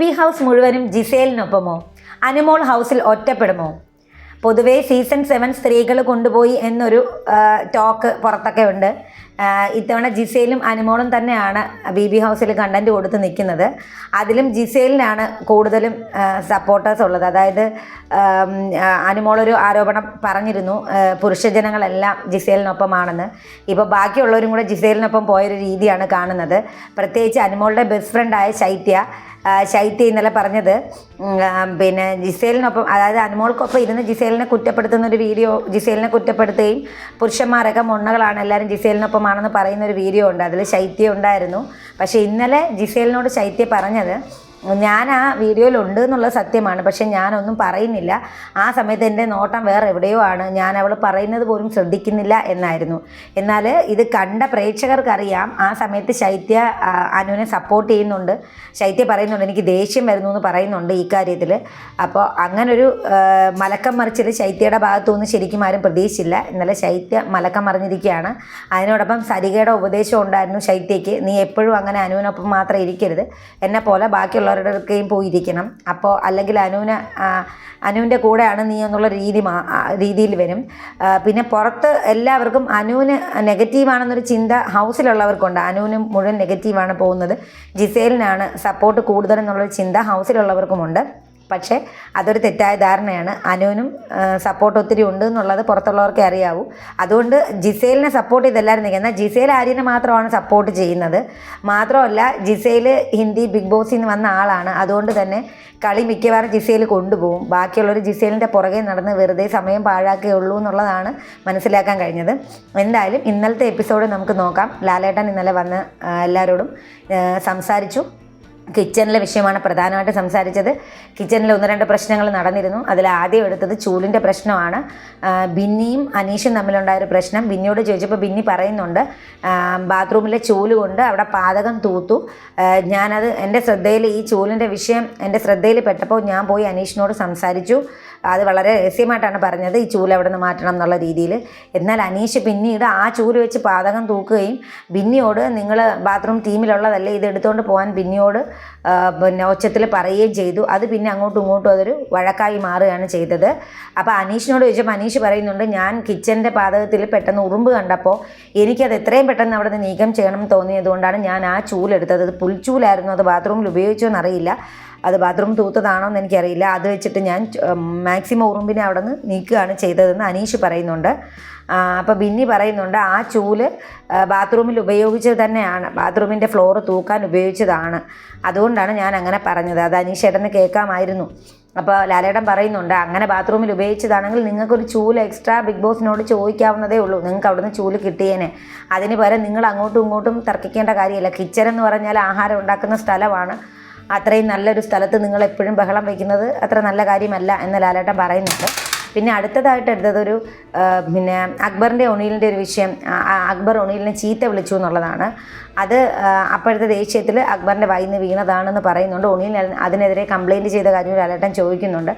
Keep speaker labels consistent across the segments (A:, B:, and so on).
A: B house മുഴുവനും ജിസേലിനൊപ്പമോ? അനുമോൾ ഹൗസിൽ ഒറ്റപ്പെടുമോ? പൊതുവേ സീസൺ സെവൻ സ്ത്രീകൾ കൊണ്ടുപോയി എന്നൊരു ടോക്ക് പുറത്തൊക്കെ ഉണ്ട്. ഇത്തവണ ജിസേലും അനുമോളും തന്നെയാണ് ബി ബി ഹൗസിൽ കണ്ടന്റ് കൊടുത്ത് നിൽക്കുന്നത്. അതിലും ജിസേലിനാണ് കൂടുതലും സപ്പോർട്ടേഴ്സ് ഉള്ളത്. അതായത് അനുമോളൊരു ആരോപണം പറഞ്ഞിരുന്നു. പുരുഷജനങ്ങളെല്ലാം ജിസേലിനൊപ്പമാണെന്ന്. ഇപ്പോൾ ബാക്കിയുള്ളവരും കൂടെ ജിസേലിനൊപ്പം പോയൊരു രീതിയാണ് കാണുന്നത്. പ്രത്യേകിച്ച് അനുമോളുടെ ബെസ്റ്റ് ഫ്രണ്ടായ ശൈത്യ ശൈത്യ ഇന്നലെ പറഞ്ഞത് പിന്നെ ജിസേലിനൊപ്പം അതായത് അനുമോൾക്കൊപ്പം ഇരുന്ന് ജിസേലിനെ കുറ്റപ്പെടുത്തുന്ന ഒരു വീഡിയോ ജിസേലിനെ കുറ്റപ്പെടുത്തുകയും പുരുഷന്മാരൊക്കെ മൊണ്ണകളാണ് എല്ലാവരും ജിസേലിനൊപ്പമാണെന്ന് പറയുന്ന ഒരു വീഡിയോ ഉണ്ട് അതിൽ ശൈത്യം ഉണ്ടായിരുന്നു. പക്ഷേ ഇന്നലെ ജിസേലിനോട് ശൈത്യ പറഞ്ഞത് ഞാൻ ആ വീഡിയോയിലുണ്ട് എന്നുള്ള സത്യമാണ്. പക്ഷെ ഞാനൊന്നും പറയുന്നില്ല. ആ സമയത്ത് എന്റെ നോട്ടം വേറെ എവിടെയോ ആണ്. ഞാൻ അവൾ പറയുന്നത് പോലും ശ്രദ്ധിക്കുന്നില്ല എന്നായിരുന്നു. എന്നാൽ ഇത് കണ്ട പ്രേക്ഷകർക്കറിയാം. ആ സമയത്ത് ശൈത്യ അനുവിനെ സപ്പോർട്ട് ചെയ്യുന്നുണ്ട്. ശൈത്യ പറയുന്നുണ്ട് എനിക്ക് ദേഷ്യം വരുന്നു എന്ന് പറയുന്നുണ്ട് ഈ കാര്യത്തിൽ. അപ്പോൾ അങ്ങനൊരു മലക്കം മറിച്ചിൽ ശൈത്യയുടെ ഭാഗത്തുനിന്ന് ശരിക്കും ആരും പ്രതീക്ഷിച്ചില്ല. ഇന്നലെ ശൈത്യ മലക്കം മറിഞ്ഞിരിക്കുകയാണ്. അതിനോടൊപ്പം സരികയുടെ ഉപദേശം ഉണ്ടായിരുന്നു ശൈത്യയ്ക്ക്. നീ എപ്പോഴും അങ്ങനെ അനുവിനൊപ്പം മാത്രം ഇരിക്കരുത്. എന്നെ പോലെ ബാക്കിയുള്ളവരുടെ അടുക്കയും പോയിരിക്കണം. അപ്പോൾ അല്ലെങ്കിൽ അനുവിന് അനുവിന്റെ കൂടെയാണ് നീ എന്നുള്ള രീതി മാ രീതിയിൽ വരും. പിന്നെ പുറത്ത് എല്ലാവർക്കും അനുവിന് നെഗറ്റീവാണെന്നൊരു ചിന്ത ഹൗസിലുള്ളവർക്കുണ്ട്. അനുവിന് മുഴുവൻ നെഗറ്റീവാണ് പോകുന്നത്. ജിസേലിനാണ് സപ്പോർട്ട് കൂടുതലെന്നുള്ളൊരു ചിന്ത ഹൗസിലുള്ളവർക്കുമുണ്ട്. പക്ഷേ അതൊരു തെറ്റായ ധാരണയാണ്. അനുവിനും സപ്പോർട്ട് ഒത്തിരി ഉണ്ട് എന്നുള്ളത് പുറത്തുള്ളവർക്കേ അറിയാവൂ. അതുകൊണ്ട് ജിസേലിനെ സപ്പോർട്ട് ചെയ്തല്ലായിരുന്നു എന്നാൽ ജിസേൽ ആര്യനെ മാത്രമാണ് സപ്പോർട്ട് ചെയ്യുന്നത്. മാത്രമല്ല ജിസേൽ ഹിന്ദി ബിഗ് ബോസിൽ നിന്ന് വന്ന ആളാണ്. അതുകൊണ്ട് തന്നെ കളി മിക്കവാറും ജിസേൽ കൊണ്ടുപോകും. ബാക്കിയുള്ളവർ ജിസേലിന്റെ പുറകെ നടന്ന് വെറുതെ സമയം പാഴാക്കുകയുള്ളൂ എന്നുള്ളതാണ് മനസ്സിലാക്കാൻ കഴിഞ്ഞത്. എന്തായാലും ഇന്നലത്തെ എപ്പിസോഡ് നമുക്ക് നോക്കാം. ലാലേട്ടൻ ഇന്നലെ വന്ന് എല്ലാവരോടും സംസാരിച്ചു. കിച്ചണിലെ വിഷയമാണ് പ്രധാനമായിട്ട് സംസാരിച്ചത്. കിച്ചണിൽ ഒന്ന് രണ്ട് പ്രശ്നങ്ങൾ നടന്നിരുന്നു. അതിൽ ആദ്യം എടുത്തത് ചൂലിന്റെ പ്രശ്നമാണ്. ബിന്നിയും അനീഷും തമ്മിലുണ്ടായ ഒരു പ്രശ്നം. ബിന്നിയോട് ചോദിച്ചപ്പോൾ ബിന്നി പറയുന്നുണ്ട് ബാത്റൂമിലെ ചൂൽ കൊണ്ട് അവിടെ പാതകം തൂത്തു. ഞാനത് എന്റെ ശ്രദ്ധയിൽ ഈ ചൂലിന്റെ വിഷയം എന്റെ ശ്രദ്ധയിൽ പെട്ടപ്പോൾ ഞാൻ പോയി അനീഷിനോട് സംസാരിച്ചു. അത് വളരെ രഹസ്യമായിട്ടാണ് പറഞ്ഞത്. ഈ ചൂൽ അവിടെ നിന്ന് മാറ്റണം എന്നുള്ള രീതിയിൽ എന്നാൽ അനീഷ് പിന്നീട് ആ ചൂൽ വെച്ച് പാതകം തൂക്കുകയും ബിന്നിയോട് നിങ്ങൾ ബാത്റൂം ടീമിലുള്ളതല്ലേ ഇത് എടുത്തുകൊണ്ട് പോകാൻ ബിന്നിയോട് പിന്നെ ഒച്ചത്തിൽ പറയുകയും ചെയ്തു. അത് പിന്നെ അങ്ങോട്ടും ഇങ്ങോട്ടും അതൊരു വഴക്കായി മാറുകയാണ് ചെയ്തത്. അപ്പോൾ അനീഷിനോട് ചോദിച്ചപ്പോൾ അനീഷ് പറയുന്നുണ്ട് ഞാൻ കിച്ചന്റെ പാതകത്തിൽ പെട്ടെന്ന് ഉറുമ്പ് കണ്ടപ്പോൾ എനിക്കത് എത്രയും പെട്ടെന്ന് അവിടെ നിന്ന് നീക്കം ചെയ്യണം തോന്നിയതുകൊണ്ടാണ് ഞാൻ ആ ചൂലെടുത്തത് പുൽച്ചൂലായിരുന്നു അത് ബാത്റൂമിൽ ഉപയോഗിച്ചോ എന്നറിയില്ല അത് ബാത്റൂം തൂത്തതാണോ എന്ന് എനിക്കറിയില്ല. അത് വെച്ചിട്ട് ഞാൻ മാക്സിമം ഉറുമ്പിനെ അവിടെ നിന്ന് നീക്കുകയാണ് ചെയ്തതെന്ന് അനീഷ് പറയുന്നുണ്ട്. അപ്പോൾ ബിന്നി പറയുന്നുണ്ട് ആ ചൂൽ ബാത്റൂമിൽ ഉപയോഗിച്ചത് തന്നെയാണ്. ബാത്റൂമിന്റെ ഫ്ലോർ തൂക്കാൻ ഉപയോഗിച്ചതാണ്. അതുകൊണ്ടാണ് ഞാൻ അങ്ങനെ പറഞ്ഞത്. അത് അനീഷ് ഏട്ടന് കേൾക്കാമായിരുന്നു. അപ്പോൾ ലാലേട്ടൻ പറയുന്നുണ്ട് അങ്ങനെ ബാത്റൂമിൽ ഉപയോഗിച്ചതാണെങ്കിൽ നിങ്ങൾക്കൊരു ചൂൽ എക്സ്ട്രാ ബിഗ് ബോസിനോട് ചോദിക്കാവുന്നതേ ഉള്ളൂ. നിങ്ങൾക്ക് അവിടുന്ന് ചൂൽ കിട്ടിയേനെ. അതിന് പകരം നിങ്ങൾ അങ്ങോട്ടും ഇങ്ങോട്ടും തർക്കിക്കേണ്ട കാര്യമില്ല. കിച്ചൺ എന്ന് പറഞ്ഞാൽ ആഹാരം ഉണ്ടാക്കുന്ന സ്ഥലമാണ്. അത്രയും നല്ലൊരു സ്ഥലത്ത് നിങ്ങൾ എപ്പോഴും ബഹളം വയ്ക്കുന്നത് അത്ര നല്ല കാര്യമല്ല എന്ന് ലാലേട്ടൻ പറയുന്നുണ്ട്. പിന്നെ അടുത്തതായിട്ട് എടുത്തതൊരു ഒരു പിന്നെ അക്ബറിന്റെ ഒണീലിന്റെ ഒരു വിഷയം അക്ബർ ഒണീലിനെ ചീത്ത വിളിച്ചു എന്നുള്ളതാണ്. അത് അപ്പോഴത്തെ ദേഷ്യത്തിൽ അക്ബറിന്റെ വൈന്ന് വീണതാണെന്ന് പറയുന്നുണ്ട്. ഒണീൽ അതിന് അതിനെതിരെ കംപ്ലയിന്റ് ചെയ്ത കാര്യം ലാലേട്ടൻ ചോദിക്കുന്നുണ്ട്.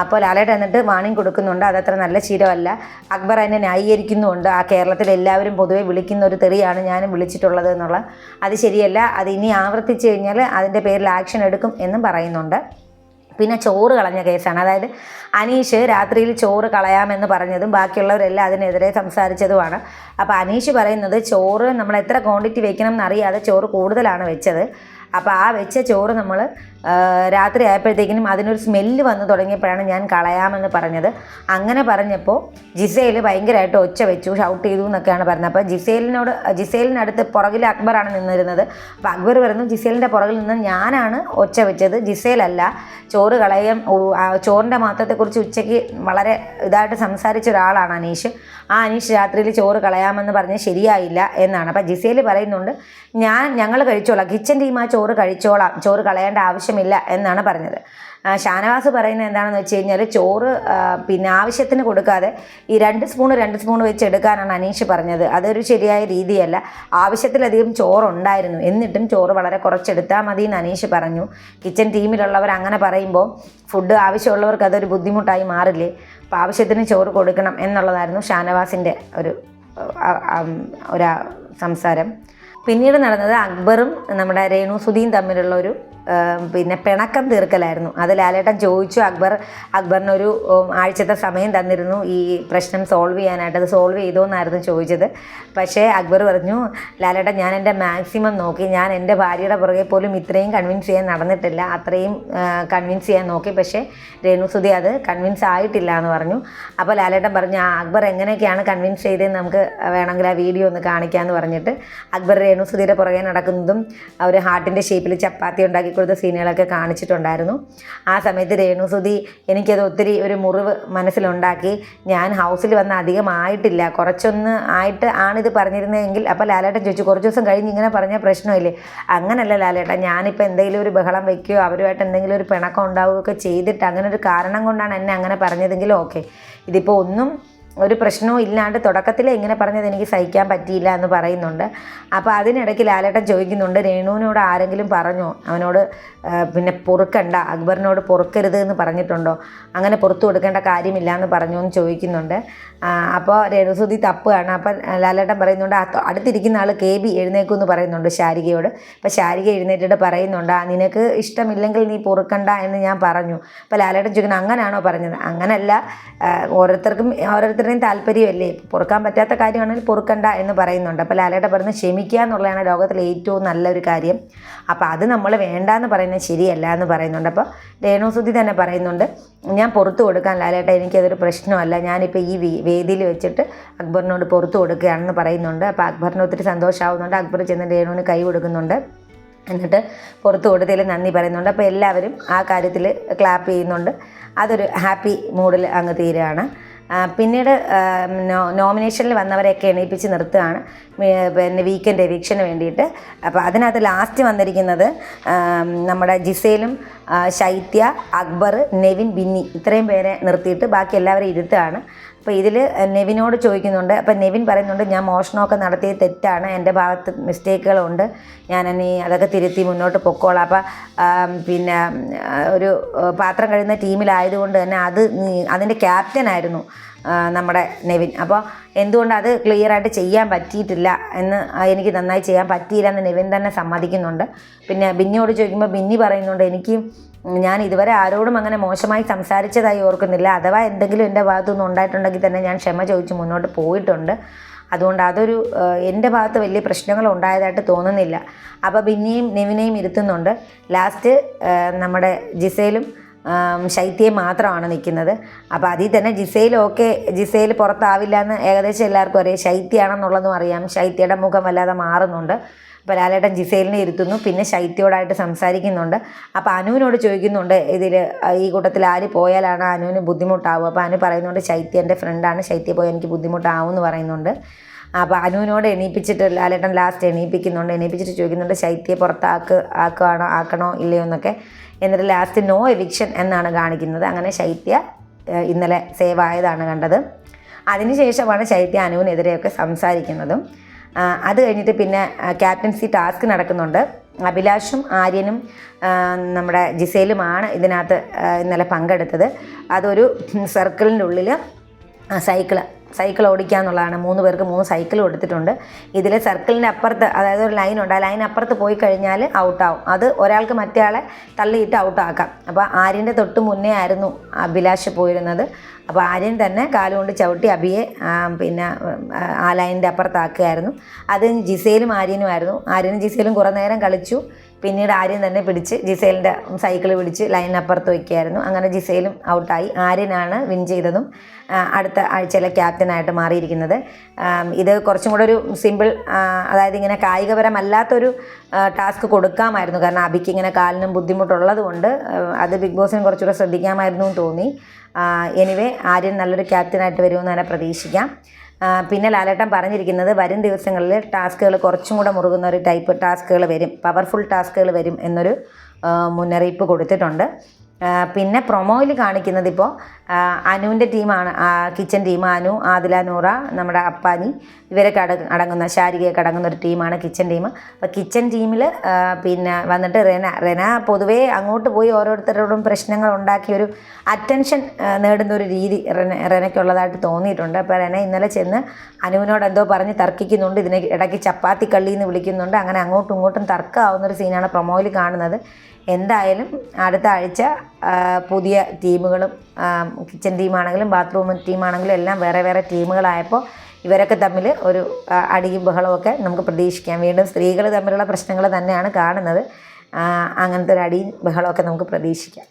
A: അപ്പോൾ ലാലേട്ടൻ എന്നിട്ട് വാണിംഗ് കൊടുക്കുന്നുണ്ട്. അതത്ര നല്ല ശീലമല്ല. അക്ബർ അതിനെ ന്യായീകരിക്കുന്നുമുണ്ട്. ആ കേരളത്തിൽ എല്ലാവരും പൊതുവെ വിളിക്കുന്ന ഒരു തെറിയാണ് ഞാനും വിളിച്ചിട്ടുള്ളത് എന്നുള്ള. അത് ശരിയല്ല. അത് ഇനി ആവർത്തിച്ചു കഴിഞ്ഞാൽ അതിന്റെ പേരിൽ ആക്ഷൻ എടുക്കും എന്നും പറയുന്നുണ്ട്. പിന്നെ ചോറ് കളഞ്ഞ കേസാണ്. അതായത് അനീഷ് രാത്രിയിൽ ചോറ് കളയാമെന്ന് പറഞ്ഞതും ബാക്കിയുള്ളവരെല്ലാം അതിനെതിരെ സംസാരിച്ചതുമാണ്. അപ്പോൾ അനീഷ് പറയുന്നത് ചോറ് നമ്മൾ എത്ര ക്വാണ്ടിറ്റി വെക്കണം എന്നറിയാതെ ചോറ് കൂടുതലാണ് വെച്ചത്. അപ്പോൾ ആ വെച്ച ചോറ് നമ്മൾ രാത്രി ആയപ്പോഴത്തേക്കിനും അതിനൊരു സ്മെല്ല് വന്ന് തുടങ്ങിയപ്പോഴാണ് ഞാൻ കളയാമെന്ന് പറഞ്ഞത്. അങ്ങനെ പറഞ്ഞപ്പോൾ ജിസേൽ ഭയങ്കരമായിട്ട് ഒച്ച വെച്ചു ഷൗട്ട് ചെയ്തു എന്നൊക്കെയാണ് പറഞ്ഞത്. അപ്പോൾ ജിസേലിനോട് ജിസേലിനടുത്ത് പുറകിൽ അക്ബറാണ് നിന്നിരുന്നത്. അപ്പോൾ അക്ബർ പറഞ്ഞു ജിസേലിന്റെ പുറകിൽ നിന്ന് ഞാനാണ് ഒച്ച വെച്ചത്. ജിസേലല്ല ചോറ് ആ ചോറിന്റെ മാത്രത്തെക്കുറിച്ച് ഉച്ചയ്ക്ക് വളരെ ഇതായിട്ട് സംസാരിച്ച ഒരാളാണ് അനീഷ്. ആ അനീഷ് രാത്രിയിൽ ചോറ് കളയാമെന്ന് പറഞ്ഞ് ശരിയായില്ല എന്നാണ്. അപ്പോൾ ജിസേൽ പറയുന്നുണ്ട് ഞാൻ ഞങ്ങൾ കഴിച്ചോളാം. കിച്ചൻ ടീം ആ ചോറ് കഴിച്ചോളാം. ചോറ് കളയേണ്ട ആവശ്യമില്ല എന്നാണ് പറഞ്ഞത്. ഷാനവാസ് പറയുന്നത് എന്താണെന്ന് വെച്ച് കഴിഞ്ഞാൽ ചോറ് പിന്നെ ആവശ്യത്തിന് കൊടുക്കാതെ ഈ രണ്ട് സ്പൂൺ രണ്ട് സ്പൂൺ വെച്ച് എടുക്കാനാണ് അനീഷ് പറഞ്ഞത്. അതൊരു ശരിയായ രീതിയല്ല. ആവശ്യത്തിലധികം ചോറുണ്ടായിരുന്നു. എന്നിട്ടും ചോറ് വളരെ കുറച്ചെടുത്താൽ മതി എന്ന് അനീഷ് പറഞ്ഞു. കിച്ചൺ ടീമിലുള്ളവർ അങ്ങനെ പറയുമ്പോൾ ഫുഡ് ആവശ്യമുള്ളവർക്ക് അതൊരു ബുദ്ധിമുട്ടായി മാറില്ലേ? അപ്പോൾ ആവശ്യത്തിന് ചോറ് കൊടുക്കണം എന്നുള്ളതായിരുന്നു ഷാനവാസിന്റെ ഒരു ഒരു സംസാരം. പിന്നീട് നടന്നത് അക്ബറും നമ്മുടെ രേണു സുധിയും തമ്മിലുള്ള ഒരു പിന്നെ പിണക്കം തീർക്കലായിരുന്നു. അത് ലാലേട്ടൻ ചോദിച്ചു അക്ബർ അക്ബറിനൊരു ആഴ്ചത്തെ സമയം തന്നിരുന്നു ഈ പ്രശ്നം സോൾവ് ചെയ്യാനായിട്ട്. അത് സോൾവ് ചെയ്തോ എന്നായിരുന്നു ചോദിച്ചത്. പക്ഷേ അക്ബർ പറഞ്ഞു ലാലേട്ടൻ ഞാൻ എന്റെ മാക്സിമം നോക്കി. ഞാൻ എന്റെ ഭാര്യയുടെ പുറകെ പോലും ഇത്രയും കൺവിൻസ് ചെയ്യാൻ നടന്നിട്ടില്ല. അത്രയും കൺവിൻസ് ചെയ്യാൻ നോക്കി. പക്ഷേ രേണുസുതി അത് കൺവിൻസ് ആയിട്ടില്ല എന്ന് പറഞ്ഞു. അപ്പോൾ ലാലേട്ടൻ പറഞ്ഞു ആ അക്ബർ എങ്ങനെയൊക്കെയാണ് കൺവിൻസ് ചെയ്തതെന്ന് നമുക്ക് വേണമെങ്കിൽ ആ വീഡിയോ ഒന്ന് കാണിക്കാമെന്ന് പറഞ്ഞിട്ട്. അക്ബർ രേണുസുതിയുടെ പുറകെ നടക്കുന്നതും അവർ ഹാർട്ടിന്റെ ഷേപ്പിൽ ചപ്പാത്തി ഉണ്ടാക്കി കൊടുത്ത സീനുകളൊക്കെ കാണിച്ചിട്ടുണ്ടായിരുന്നു. ആ സമയത്ത് രേണുസുതി എനിക്കത് ഒത്തിരി ഒരു മുറിവ് മനസ്സിലുണ്ടാക്കി. ഞാൻ ഹൗസിൽ വന്ന് അധികമായിട്ടില്ല. കുറച്ചൊന്ന് ആയിട്ട് ആണിത് പറഞ്ഞിരുന്നതെങ്കിൽ അപ്പോൾ ലാലേട്ടൻ ചോദിച്ചു കുറച്ച് ദിവസം കഴിഞ്ഞ് ഇങ്ങനെ പറഞ്ഞാൽ പ്രശ്നമില്ലേ? അങ്ങനല്ല ലാലേട്ടൻ ഞാനിപ്പോൾ എന്തെങ്കിലും ഒരു ബഹളം വയ്ക്കുകയോ അവരുമായിട്ട് എന്തെങ്കിലും ഒരു പിണക്കം ഉണ്ടാവുകയൊക്കെ ചെയ്തിട്ട് അങ്ങനെ ഒരു കാരണം കൊണ്ടാണ് എന്നെ അങ്ങനെ പറഞ്ഞതെങ്കിലും ഓക്കെ. ഇതിപ്പോൾ ഒന്നും ഒരു പ്രശ്നവും ഇല്ലാണ്ട് തുടക്കത്തിൽ ഇങ്ങനെ പറഞ്ഞത് എനിക്ക് സഹിക്കാൻ പറ്റിയില്ല എന്ന് പറയുന്നുണ്ട്. അപ്പോൾ അതിനിടയ്ക്ക് ലാലേട്ടൻ ചോദിക്കുന്നുണ്ട് രേണുവിനോട് ആരെങ്കിലും പറഞ്ഞോ? അവനോട് പിന്നെ പൊറുക്കണ്ട അക്ബറിനോട് പൊറുക്കരുത് എന്ന് പറഞ്ഞിട്ടുണ്ടോ? അങ്ങനെ പുറത്തു കൊടുക്കേണ്ട കാര്യമില്ല എന്ന് പറഞ്ഞു എന്ന് ചോദിക്കുന്നുണ്ട്. അപ്പോൾ രേണുസുതി തപ്പുകയാണ്. അപ്പം ലാലേട്ടൻ പറയുന്നുണ്ട് "ആ തൊ- അടുത്തിരിക്കുന്ന ആൾ കെ ബി എഴുന്നേക്കും എന്ന് പറയുന്നുണ്ട് ശാരികയോട്. അപ്പം ശാരിക എഴുന്നേറ്റിട്ട് പറയുന്നുണ്ട് "ആ, നിനക്ക് ഇഷ്ടമില്ലെങ്കിൽ നീ പൊറുക്കണ്ട എന്ന് ഞാൻ പറഞ്ഞു. അപ്പോൾ ലാലേട്ടൻ ചോദിക്കുന്നത് അങ്ങനെയാണോ പറഞ്ഞത്? അങ്ങനല്ല. ഓരോരുത്തർക്കും ഓരോരുത്തരുടെയും താല്പര്യമല്ലേ? പൊറുക്കാൻ പറ്റാത്ത കാര്യമാണെങ്കിൽ പൊറുക്കണ്ട എന്ന് പറയുന്നുണ്ട്. അപ്പോൾ ലാലേട്ടൻ പറയുന്നത് ക്ഷമിക്കുക എന്നുള്ളതാണ് ലോകത്തിലെ ഏറ്റവും നല്ലൊരു കാര്യം. അപ്പോൾ അത് നമ്മൾ വേണ്ട എന്ന് പറയുന്നത് ശരിയല്ല എന്ന് പറയുന്നുണ്ട്. അപ്പോൾ രേണുസുതി തന്നെ പറയുന്നുണ്ട് ഞാൻ പുറത്തു കൊടുക്കാൻ ലാലേട്ട എനിക്കതൊരു പ്രശ്നമല്ല. ഞാനിപ്പോൾ ഈ വേദിയിൽ വെച്ചിട്ട് അക്ബറിനോട് പുറത്തു കൊടുക്കുകയാണെന്ന് പറയുന്നുണ്ട്. അപ്പോൾ അക്ബറിന് ഒത്തിരി സന്തോഷമാവുന്നുണ്ട് അക്ബർ ചെന്ന് രേണുവിന് കൈ കൊടുക്കുന്നുണ്ട്. എന്നിട്ട് പുറത്ത് കൊടുത്തതിൽ നന്ദി പറയുന്നുണ്ട്. അപ്പോൾ എല്ലാവരും ആ കാര്യത്തിൽ ക്ലാപ്പ് ചെയ്യുന്നുണ്ട്. അതൊരു ഹാപ്പി മൂഡിൽ അങ്ങ് തീരുകയാണ്. പിന്നീട് നോമിനേഷനിൽ വന്നവരെയൊക്കെ എണീപ്പിച്ച് നിർത്തുകയാണ്. പിന്നെ വീക്കെൻഡ് എവിക്ഷന് വേണ്ടിയിട്ട്. അപ്പോൾ അതിനകത്ത് ലാസ്റ്റ് വന്നിരിക്കുന്നത് നമ്മുടെ ജിസേലും ശൈത്യ അക്ബർ നെവിൻ ബിന്നി ഇത്രയും പേരെ നിർത്തിയിട്ട് ബാക്കി എല്ലാവരും ഇരുത്തുകയാണ്. അപ്പോൾ ഇതിൽ നെവിനോട് ചോദിക്കുന്നുണ്ട്. അപ്പം നെവിൻ പറയുന്നുണ്ട് ഞാൻ മോഷണമൊക്കെ നടത്തിയത് തെറ്റാണ്. എന്റെ ഭാഗത്ത് മിസ്റ്റേക്കുകളുണ്ട്. ഞാൻ ഇനി അതൊക്കെ തിരുത്തി മുന്നോട്ട് പൊക്കോളാം. അപ്പം പിന്നെ ഒരു പാത്രം കഴിയുന്ന ടീമിലായതുകൊണ്ട് തന്നെ അത് അതിന്റെ ക്യാപ്റ്റനായിരുന്നു. ആ, നമ്മുടെ നെവിൻ. അപ്പോൾ എന്തുകൊണ്ട് അത് ക്ലിയർ ആയിട്ട് ചെയ്യാൻ പറ്റിയിട്ടില്ല എന്ന് എനിക്ക് നന്നായി ചെയ്യാൻ പറ്റിയില്ല എന്ന് നെവിൻ തന്നെ സമ്മതിക്കുന്നുണ്ട്. പിന്നെ ബിന്നിയോട് ചോദിക്കുമ്പോൾ ബിന്നി പറയുന്നുണ്ട് എനിക്ക് ഞാൻ ഇതുവരെ ആരോടും അങ്ങനെ മോശമായി സംസാരിച്ചതായി ഓർക്കുന്നില്ല. അഥവാ എന്തെങ്കിലും എന്റെ ഭാഗത്തുനിന്ന് ഉണ്ടായിട്ടുണ്ടെങ്കിൽ തന്നെ ഞാൻ ക്ഷമ ചോദിച്ച് മുന്നോട്ട് പോയിട്ടുണ്ട്. അതുകൊണ്ട് അതൊരു എന്റെ ഭാഗത്ത് വലിയ പ്രശ്നങ്ങൾ ഉണ്ടായതായിട്ട് തോന്നുന്നില്ല. അപ്പോൾ ബിന്നിയും നെവിനെയും ഇരുത്തുന്നുണ്ട്. ലാസ്റ്റ് നമ്മുടെ ജിസയിലും ആം, ശൈത്യയും മാത്രമാണ് നിൽക്കുന്നത്. അപ്പോൾ അതിൽ തന്നെ ജിസയിലൊക്കെ ജിസയിൽ പുറത്താവില്ല എന്ന് ഏകദേശം എല്ലാവർക്കും അറിയാം. ശൈത്യമാണെന്നുള്ളതും അറിയാം. ശൈത്യയുടെ മുഖം വല്ലാതെ മാറുന്നുണ്ട്. അപ്പോൾ ലാലേട്ടൻ ജിസേലിനെ ഇരുത്തുന്നു. പിന്നെ ശൈത്യയോടായിട്ട് സംസാരിക്കുന്നുണ്ട്. അപ്പോൾ അനുവിനോട് ചോദിക്കുന്നുണ്ട് ഇതിൽ ഈ കൂട്ടത്തിൽ ആര് പോയാലാണ് അനുവിന് ബുദ്ധിമുട്ടാവുക? അപ്പോൾ അനു പറയുന്നുണ്ട് ശൈത്യ എന്റെ ഫ്രണ്ടാണ് ശൈത്യ പോയാൽ എനിക്ക് ബുദ്ധിമുട്ടാവും എന്ന് പറയുന്നുണ്ട്. അപ്പോൾ അനുവിനോട് എണീപ്പിച്ചിട്ട് ലാലേട്ടൻ ലാസ്റ്റ് എണീപ്പിക്കുന്നുണ്ട്. എണീപ്പിച്ചിട്ട് ചോദിക്കുന്നുണ്ട് ശൈത്യയെ പുറത്താക്ക് ആക്കുകയാണോ ആക്കണോ ഇല്ലയോ എന്നൊക്കെ. എന്നിട്ട് ലാസ്റ്റ് നോ എവിക്ഷൻ എന്നാണ് കാണിക്കുന്നത്. അങ്ങനെ ശൈത്യ ഇന്നലെ സേവ് ആയതാണ് കണ്ടത്. അതിനുശേഷമാണ് ശൈത്യ അനുവിനെതിരെയൊക്കെ സംസാരിക്കുന്നതും. അത് കഴിഞ്ഞിട്ട് പിന്നെ ക്യാപ്റ്റൻസി ടാസ്ക് നടക്കുന്നുണ്ട്. അഭിലാഷും ആര്യനും നമ്മുടെ ജിസയിലുമാണ് ഇതിനകത്ത് ഇന്നലെ പങ്കെടുത്തത്. അതൊരു സർക്കിളിന്റെ ഉള്ളിൽ സൈക്കിൾ സൈക്കിൾ ഓടിക്കുക എന്നുള്ളതാണ്. മൂന്ന് പേർക്ക് മൂന്ന് സൈക്കിൾ കൊടുത്തിട്ടുണ്ട്. ഇതിൽ സർക്കിളിന്റെ അപ്പുറത്ത് അതായത് ഒരു ലൈൻ ഉണ്ട്. ആ ലൈൻ അപ്പുറത്ത് പോയി കഴിഞ്ഞാൽ ഔട്ടാവും അത് ഒരാൾക്ക് മറ്റേ തള്ളിയിട്ട് ഔട്ടാക്കാം അപ്പോൾ ആര്യന്റെ തൊട്ട് മുന്നേ ആയിരുന്നു അഭിലാഷ് പോയിരുന്നത്. അപ്പോൾ ആര്യൻ തന്നെ കാലുകൊണ്ട് ചവിട്ടി അബിയെ പിന്നെ ആ, ലൈനിന്റെ അപ്പുറത്താക്കുകയായിരുന്നു. അത് ജിസയിലും ആര്യനുമായിരുന്നു. ആര്യനും ജിസയിലും കുറേ നേരം കളിച്ചു. പിന്നീട് ആര്യൻ തന്നെ പിടിച്ച് ജിസേലിന്റെ സൈക്കിൾ പിടിച്ച് ലൈനപ്പുറത്ത് വയ്ക്കുകയായിരുന്നു അങ്ങനെ ജിസേലും ഔട്ടായി ആര്യനാണ് വിൻ ചെയ്തതും അടുത്ത ആഴ്ചയിലെ ക്യാപ്റ്റനായിട്ട് മാറിയിരിക്കുന്നത്. ഇത് കുറച്ചും കൂടെ ഒരു സിമ്പിൾ അതായത് ഇങ്ങനെ കായികപരമല്ലാത്തൊരു ടാസ്ക് കൊടുക്കാമായിരുന്നു. കാരണം അബിക്ക് ഇങ്ങനെ കാലിനും ബുദ്ധിമുട്ടുള്ളത് കൊണ്ട് അത് ബിഗ് ബോസിന് കുറച്ചുകൂടെ ശ്രദ്ധിക്കാമായിരുന്നു എന്ന് തോന്നി. എനിവേ ആര്യൻ നല്ലൊരു ക്യാപ്റ്റനായിട്ട് വരുമെന്ന് തന്നെ പ്രതീക്ഷിക്കാം. പിന്നെ ലാലേട്ടൻ പറഞ്ഞിരിക്കുന്നത് വരും ദിവസങ്ങളിൽ ടാസ്കുകൾ കുറച്ചും കൂടെ മുറുകുന്ന ഒരു ടൈപ്പ് ടാസ്കുകൾ വരും പവർഫുൾ ടാസ്കുകൾ വരും എന്നൊരു മുന്നറിയിപ്പ് കൊടുത്തിട്ടുണ്ട്. പിന്നെ പ്രൊമോയിൽ കാണിക്കുന്നത് ഇപ്പോൾ അനുവിന്റെ ടീമാണ് കിച്ചൺ ടീം അനു ആദില നൂറ നമ്മുടെ അപ്പാനി ഇവരൊക്കെ അട അടങ്ങുന്ന ശാരികയൊക്കെ അടങ്ങുന്ന ഒരു ടീമാണ് കിച്ചൺ ടീം അപ്പോൾ കിച്ചൺ ടീമിൽ പിന്നെ വന്നിട്ട് റെന റെന പൊതുവേ അങ്ങോട്ട് പോയി ഓരോരുത്തരോടും പ്രശ്നങ്ങൾ ഉണ്ടാക്കി ഒരു അറ്റൻഷൻ നേടുന്ന ഒരു രീതി റെന റെനയ്ക്കുള്ളതായിട്ട് തോന്നിയിട്ടുണ്ട്. അപ്പോൾ റെന ഇന്നലെ ചെന്ന് അനുവിനോട് എന്തോ പറഞ്ഞ് തർക്കിക്കുന്നുണ്ട്. ഇതിനെ ഇടയ്ക്ക് ചപ്പാത്തി കള്ളി എന്ന് വിളിക്കുന്നുണ്ട്. അങ്ങനെ അങ്ങോട്ടും ഇങ്ങോട്ടും തർക്കമാവുന്നൊരു സീനാണ് പ്രൊമോയിൽ കാണുന്നത്. എന്തായാലും അടുത്ത ആഴ്ച പുതിയ ടീമുകളും കിച്ചൺ ടീമാണെങ്കിലും ബാത്റൂം ടീമാണെങ്കിലും എല്ലാം വേറെ വേറെ ടീമുകളായപ്പോൾ ഇവരൊക്കെ തമ്മിൽ ഒരു അടിയും ബഹളമൊക്കെ നമുക്ക് പ്രതീക്ഷിക്കാം. വീണ്ടും സ്ത്രീകൾ തമ്മിലുള്ള പ്രശ്നങ്ങൾ തന്നെയാണ് കാണുന്നത്. അങ്ങനത്തെ ഒരു അടിയും ബഹളമൊക്കെ നമുക്ക് പ്രതീക്ഷിക്കാം.